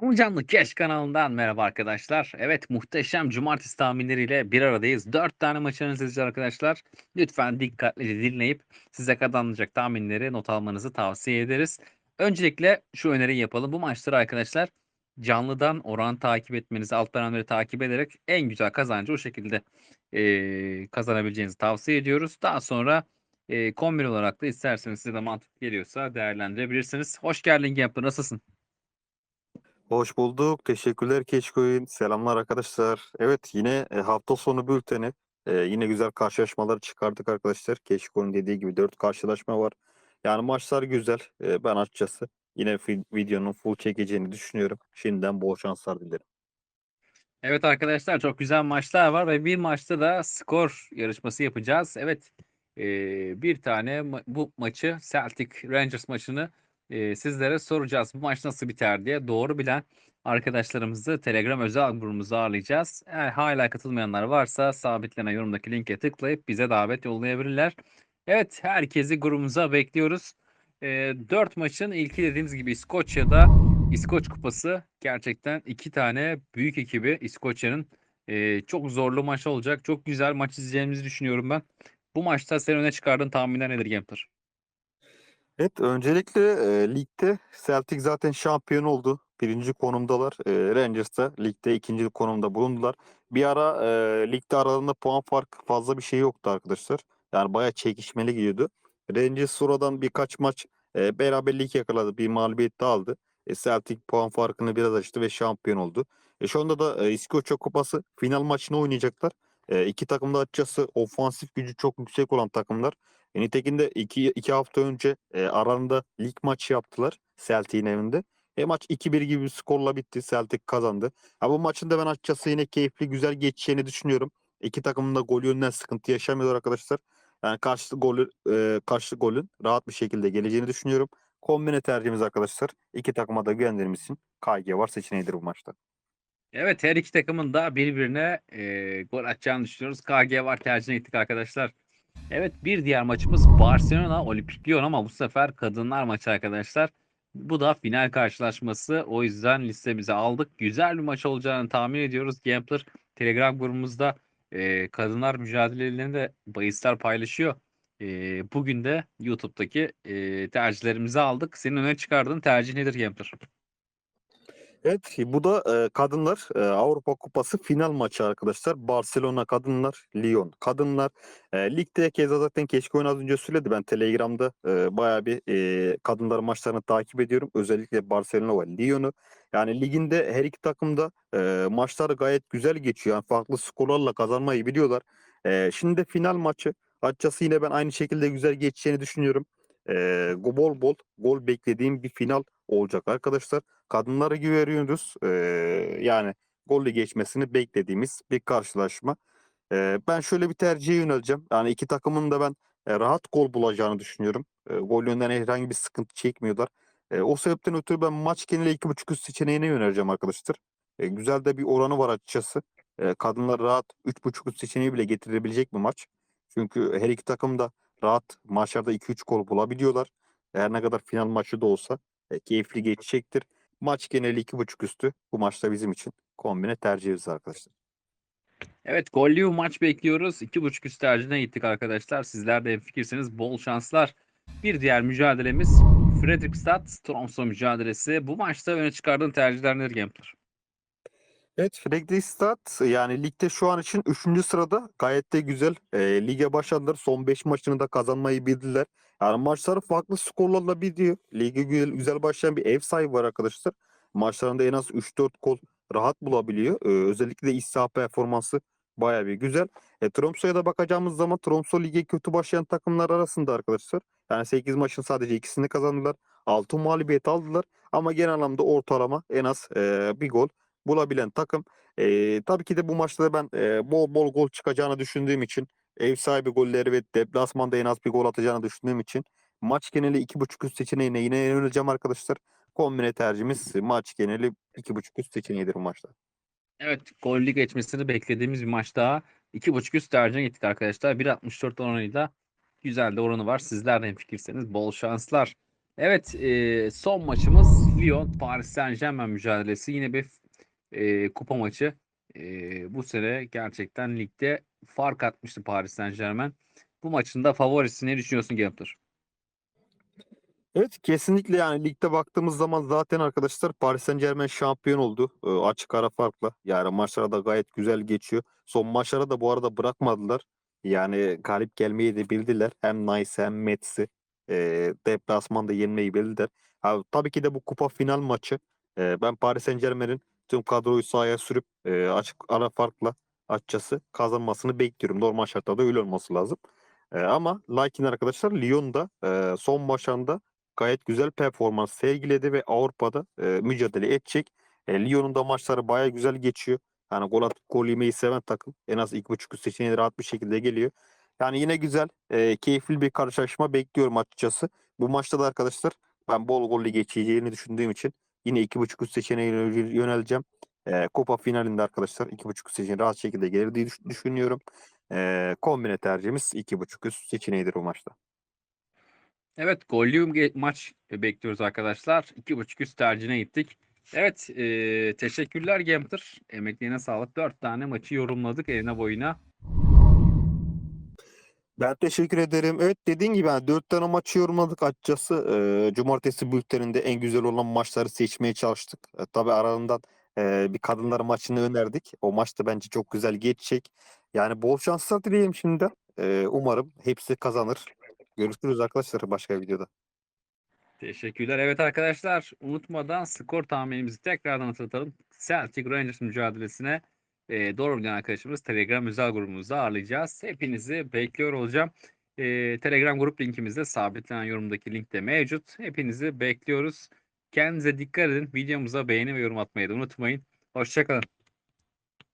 Canlı Canlı Keş kanalından merhaba arkadaşlar. Evet muhteşem cumartesi tahminleriyle bir aradayız. 4 tane maç analiz edeceğiz arkadaşlar. Lütfen dikkatlice dinleyip size kazanılacak tahminleri not almanızı tavsiye ederiz. Öncelikle şu öneriyi yapalım. Bu maçları arkadaşlar canlıdan oran takip etmenizi, alt dönemleri takip ederek en güzel kazancı o şekilde e, kazanabileceğinizi tavsiye ediyoruz. Daha sonra e, kombin olarak da isterseniz size de mantık geliyorsa değerlendirebilirsiniz. Hoş geldin Gambler. Nasılsın? Hoş bulduk. Teşekkürler Keşkoyun. Selamlar arkadaşlar. Evet yine e, hafta sonu bülteni. E, yine güzel karşılaşmalar çıkardık arkadaşlar. Keşkoyun dediği gibi 4 karşılaşma var. Yani maçlar güzel. E, ben açıkçası yine videonun full çekeceğini düşünüyorum. Şimdiden bol şanslar dilerim. Evet arkadaşlar çok güzel maçlar var ve bir maçta da skor yarışması yapacağız. Evet bir tane bu maçı Celtic Rangers maçını eee, sizlere soracağız. Bu maç nasıl biter diye doğru bilen arkadaşlarımızı Telegram özel grubumuza ağırlayacağız. Eğer hala katılmayanlar varsa sabitlenen yorumdaki linke tıklayıp bize davet yollayabilirler. Evet herkesi grubumuza bekliyoruz. Eee 4 maçın ilki dediğimiz gibi İskoçya'da İskoç Kupası gerçekten iki tane büyük ekibi İskoçya'nın eee, çok zorlu maç olacak. Çok güzel maç izleyeceğimizi düşünüyorum ben. Bu maçta sen öne çıkardığın tahminler nedir Gambler? Evet öncelikle e, ligde Celtic zaten şampiyon oldu. Birinci konumdalar. E, Rangers da ligde ikinci konumda bulundular. Bir ara e, ligde aralarında puan farkı fazla bir şey yoktu arkadaşlar. Yani bayağı çekişmeli gidiyordu. Rangers sonradan birkaç maç e, beraberlik yakaladı. Bir mağlubiyet de aldı. E, Celtic puan farkını biraz açtı ve şampiyon oldu. E, şu anda da e, İskoçya Kupası final maçını oynayacaklar. E, iki takım da açıkçası ofansif gücü çok yüksek olan takımlar. E, nitekim iki, iki hafta önce e, aralarında lig maçı yaptılar Celtic'in evinde. E, maç 2-1 gibi bir skorla bitti. Celtic kazandı. Ha, bu maçın da ben açıkçası yine keyifli, güzel geçeceğini düşünüyorum. İki takımın da gol yönünden sıkıntı yaşamıyorlar arkadaşlar. Yani karşı golü, e, karşı golün rahat bir şekilde geleceğini düşünüyorum. Kombine tercihimiz arkadaşlar. İki takıma da güvendiğimiz KG var seçeneğidir bu maçta. Evet her iki takımın da birbirine eee, gol atacağını düşünüyoruz. KG var tercihine gittik arkadaşlar. Evet bir diğer maçımız Barcelona Olimpik Lyon ama bu sefer kadınlar maçı arkadaşlar. Bu da final karşılaşması. O yüzden listemize aldık. Güzel bir maç olacağını tahmin ediyoruz. Gambler Telegram grubumuzda e, kadınlar mücadelelerini de bahisler paylaşıyor. E, bugün de YouTube'daki e, tercihlerimizi aldık. Senin öne çıkardığın tercih nedir Gambler? Evet bu da e, kadınlar e, Avrupa Kupası final maçı arkadaşlar. Barcelona kadınlar, Lyon kadınlar. E, ligde keza zaten keşke oyun az önce söyledi. Ben Telegram'da e, bayağı bir e, kadınlar maçlarını takip ediyorum. Özellikle Barcelona ve Lyon'u. Yani liginde her iki takım da e, maçları gayet güzel geçiyor. Yani farklı skorlarla kazanmayı biliyorlar. E, şimdi de final maçı. Açıkçası yine ben aynı şekilde güzel geçeceğini düşünüyorum. E, bol bol gol beklediğim bir final olacak arkadaşlar kadınlara güveniyoruz. Ee, yani golle geçmesini beklediğimiz bir karşılaşma. Ee, ben şöyle bir tercihe yöneleceğim. Yani iki takımın da ben e, rahat gol bulacağını düşünüyorum. E, gol yönden herhangi bir sıkıntı çekmiyorlar. E, o sebepten ötürü ben maç geneli 2.5 üst seçeneğine yöneleceğim arkadaşlar. E, güzel de bir oranı var açıkçası. E, kadınlar rahat 3.5 üst seçeneği bile getirebilecek bir maç. Çünkü her iki takım da rahat maçlarda 2-3 gol bulabiliyorlar. Her ne kadar final maçı da olsa e, keyifli geçecektir. Maç geneli 2.5 üstü. Bu maçta bizim için kombine tercihimiz arkadaşlar. Evet gollü maç bekliyoruz. 2.5 üst tercihine gittik arkadaşlar. Sizler de fikirseniz bol şanslar. Bir diğer mücadelemiz Fredrikstad Tromsø mücadelesi. Bu maçta öne çıkardığın tercihler nedir Gambler? Evet Fredrikstad yani ligde şu an için 3. sırada gayet de güzel. E, lige başladılar. Son 5 maçını da kazanmayı bildiler. Yani maçları farklı skorlarla bitiyor. Lige güzel, güzel başlayan bir ev sahibi var arkadaşlar. Maçlarında en az 3-4 gol rahat bulabiliyor. E, özellikle saha performansı bayağı bir güzel. E, Tromsø'ya da bakacağımız zaman Tromsø lige kötü başlayan takımlar arasında arkadaşlar. Yani 8 maçın sadece ikisini kazandılar. 6 mağlubiyet aldılar. Ama genel anlamda ortalama en az e, bir gol bulabilen takım. Eee, tabii ki de bu maçta da ben eee, bol bol gol çıkacağını düşündüğüm için ev sahibi golleri ve deplasmanda en az bir gol atacağını düşündüğüm için maç geneli 2.5 üst seçeneğine yine yöneleceğim arkadaşlar. Kombine tercihimiz maç geneli 2.5 üst seçeneğidir bu maçta. Evet gollü geçmesini beklediğimiz bir maç daha. 2.5 üst tercihine gittik arkadaşlar. 1.64 oranıyla güzel de oranı var. Sizler de fikirseniz bol şanslar. Evet e, son maçımız Lyon Paris Saint-Germain mücadelesi yine bir e, kupa maçı. E, bu sene gerçekten ligde fark atmıştı Paris Saint-Germain. Bu maçın da favorisi ne düşünüyorsun Gamper? Evet kesinlikle yani ligde baktığımız zaman zaten arkadaşlar Paris Saint-Germain şampiyon oldu. Ee, açık ara farkla. Yani maçlara da gayet güzel geçiyor. Son maçlara da bu arada bırakmadılar. Yani galip gelmeyi de bildiler. Hem Nice hem Mets'i e, deplasmanda yenmeyi bildiler. Ha, tabii ki de bu kupa final maçı. E, ben Paris Saint-Germain'in tüm kadroyu sahaya sürüp e, açık ara farkla açıkçası kazanmasını bekliyorum. Normal şartlarda öyle olması lazım. E, ama lakin arkadaşlar Lyon da e, son maçında gayet güzel performans sergiledi ve Avrupa'da e, mücadele edecek. E, Lyon'un da maçları baya güzel geçiyor. Yani gol atıp gol yemeyi seven takım. En az iki buçuk üst seçeneği rahat bir şekilde geliyor. Yani yine güzel, e, keyifli bir karşılaşma bekliyorum açıkçası. Bu maçta da arkadaşlar ben bol gollü geçeceğini düşündüğüm için yine iki buçuk üst seçeneğine yöneleceğim. E, Kupa finalinde arkadaşlar iki buçuk üst seçeneği rahat şekilde gelir diye düş- düşünüyorum. E, kombine tercihimiz iki buçuk üst seçeneğidir bu maçta. Evet, gollü maç bekliyoruz arkadaşlar. 2.5 üst tercihine gittik. Evet, e, teşekkürler Gamper. Emeklerine sağlık. 4 tane maçı yorumladık eline boyuna. Ben teşekkür ederim. Evet dediğin gibi yani 4 tane maçı yorumladık açıkçası. Ee, cumartesi bülteninde en güzel olan maçları seçmeye çalıştık. E, tabii aralarından e, bir kadınlar maçını önerdik. O maç da bence çok güzel geçecek. Yani bol şanslar dileyim şimdi. Ee, umarım hepsi kazanır. Görüşürüz arkadaşlar başka bir videoda. Teşekkürler. Evet arkadaşlar, unutmadan skor tahminimizi tekrardan hatırlatalım. Celtic Rangers mücadelesine e, doğru bilen arkadaşımız Telegram özel grubumuzda ağırlayacağız. Hepinizi bekliyor olacağım. E, Telegram grup linkimiz de sabitlenen yorumdaki linkte mevcut. Hepinizi bekliyoruz. Kendinize dikkat edin. Videomuza beğeni ve yorum atmayı da unutmayın. Hoşçakalın.